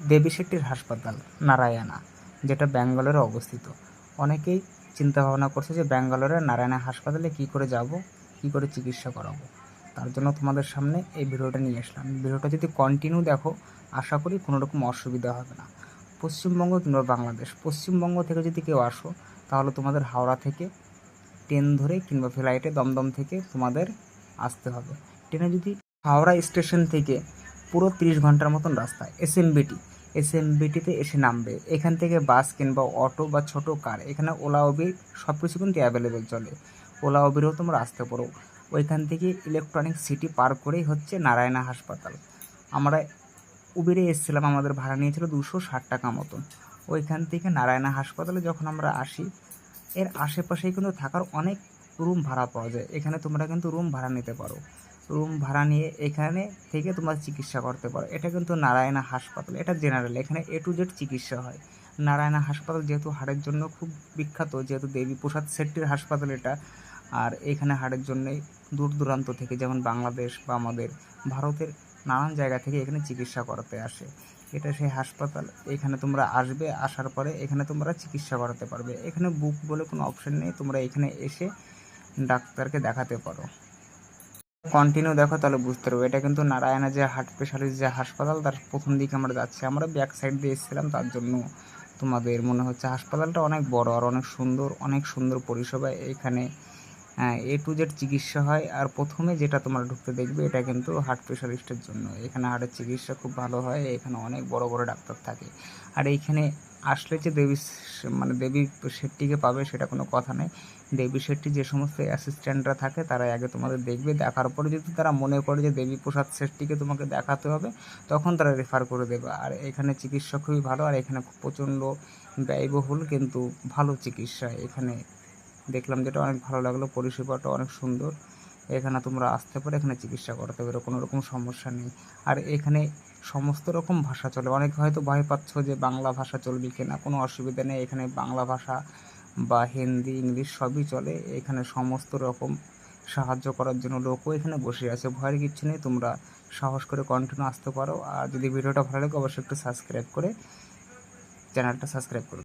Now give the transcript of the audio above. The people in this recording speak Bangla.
দেবী শেট্টির হাসপাতাল, নারায়ণা, যেটা ব্যাঙ্গালোরে অবস্থিত। অনেকেই চিন্তা ভাবনা করছে যে ব্যাঙ্গালোরের নারায়ণা হাসপাতালে কী করে যাব, কী করে চিকিৎসা করাবো। তার জন্য তোমাদের সামনে এই ভিডিওটা নিয়ে আসলাম। ভিডিওটা যদি কন্টিনিউ দেখো, আশা করি কোনো রকম অসুবিধা হবে না। পশ্চিমবঙ্গ কিংবা বাংলাদেশ, পশ্চিমবঙ্গ থেকে যদি কেউ আসো, তাহলে তোমাদের হাওড়া থেকে ট্রেন ধরে কিংবা ফ্লাইটে দমদম থেকে তোমাদের আসতে হবে। ট্রেনে যদি হাওড়া স্টেশন থেকে পুরো তিরিশ ঘণ্টার মতন রাস্তা এস এম বিটি এস নামবে। এখান থেকে বাস কিংবা অটো বা ছোট কার এখানে ওলা, উবের সব কিছু কিন্তু অ্যাভেলেবেল চলে। ওলা, উবেরেও তোমরা আসতে পারো। ওইখান থেকে ইলেকট্রনিক সিটি পার করেই হচ্ছে নারায়ণা হাসপাতাল। আমরা উবেরে এসেছিলাম, আমাদের ভাড়া নিয়েছিল দুশো ষাট টাকা মতন। ওইখান থেকে নারায়ণা হাসপাতালে যখন আমরা আসি, এর আশেপাশেই কিন্তু থাকার অনেক রুম ভাড়া পাওয়া যায়। এখানে তোমরা কিন্তু রুম ভাড়া নিতে পারো। রুম ভাড়া নিয়ে এখানে থেকে তোমরা চিকিৎসা করতে পারো। এটা কিন্তু নারায়ণা হাসপাতাল, এটা জেনারেল এখানে এ টু জেড চিকিৎসা হয়। নারায়ণা হাসপাতাল যেহেতু হাড়ের জন্য খুব বিখ্যাত, যেহেতু দেবী প্রসাদ শেট্টির হাসপাতাল এটা, আর এখানে হাড়ের জন্যই দূর দূরান্ত থেকে যেমন বাংলাদেশ বা আমাদের ভারতের নানান জায়গা থেকে এখানে চিকিৎসা করাতে আসে। এটা সেই হাসপাতাল, এখানে তোমরা আসবে, আসার পরে এখানে তোমরা চিকিৎসা করাতে পারবে। এখানে বুক বলে কোনো অপশন নেই, তোমরা এখানে এসে ডাক্তারকে দেখাতে পারো। কন্টিনিউ দেখো, তাহলে বুঝতে পারব। এটা কিন্তু নারায়ণা যে হার্ট স্পেশালিস্ট যে হাসপাতাল, তার প্রথম দিকে আমরা যাচ্ছি। আমরা ব্যাক সাইড দিয়ে এসেছিলাম, তার জন্য তোমাদের মনে হচ্ছে হাসপাতালটা অনেক বড় আর অনেক সুন্দর অনেক সুন্দর পরিষেবা এখানে এ টু জেড চিকিৎসা হয় আর প্রথমে যেটা তোমরা ঢুকতে দেখবে এটা কিন্তু হার্ট স্পেশালিস্টের জন্য। এখানে হার্টের চিকিৎসা খুব ভালো হয়, এখানে অনেক বড় বড় ডাক্তার থাকে। আর এইখানে আসলে যে দেবী মানে দেবী শেট্টিকে পাবে সেটা কোনো কথা নেই দেবী শেট্টি যে সমস্ত অ্যাসিস্ট্যান্টরা থাকে তারা আগে তোমাদের দেখবে, দেখার পরে যদি তারা মনে করে যে দেবী প্রসাদ শেট্টিকে তোমাকে দেখাতে হবে, তখন তারা রেফার করে দেবে। আর এখানে চিকিৎসা খুবই ভালো, আর এখানে খুব প্রচণ্ড ব্যয়বহুল কিন্তু ভালো চিকিৎসা এখানে দেখলাম যেটা অনেক ভালো লাগল, পরিষেবাটা অনেক সুন্দর। এখানে তোমরা আসতে পারো, এখানে চিকিৎসা করাতে পারো, কোনো রকম সমস্যা নেই। আর এখানে সমস্ত রকম ভাষা চলে। অনেকে হয়তো ভয় পাচ্ছ যে বাংলা ভাষা চলবে কিনা, কোনো অসুবিধা নেই। এখানে বাংলা ভাষা বা হিন্দি, ইংলিশ সবই চলে। এখানে সমস্ত রকম সাহায্য করার জন্য লোকও এখানে বসে আছে। ভয়ের কিচ্ছু নেই, তোমরা সাহস করে কন্টিনিউ আসতে পারো। আর যদি ভিডিওটা ভালো লাগে, অবশ্যই একটু সাবস্ক্রাইব করে চ্যানেলটা সাবস্ক্রাইব করো।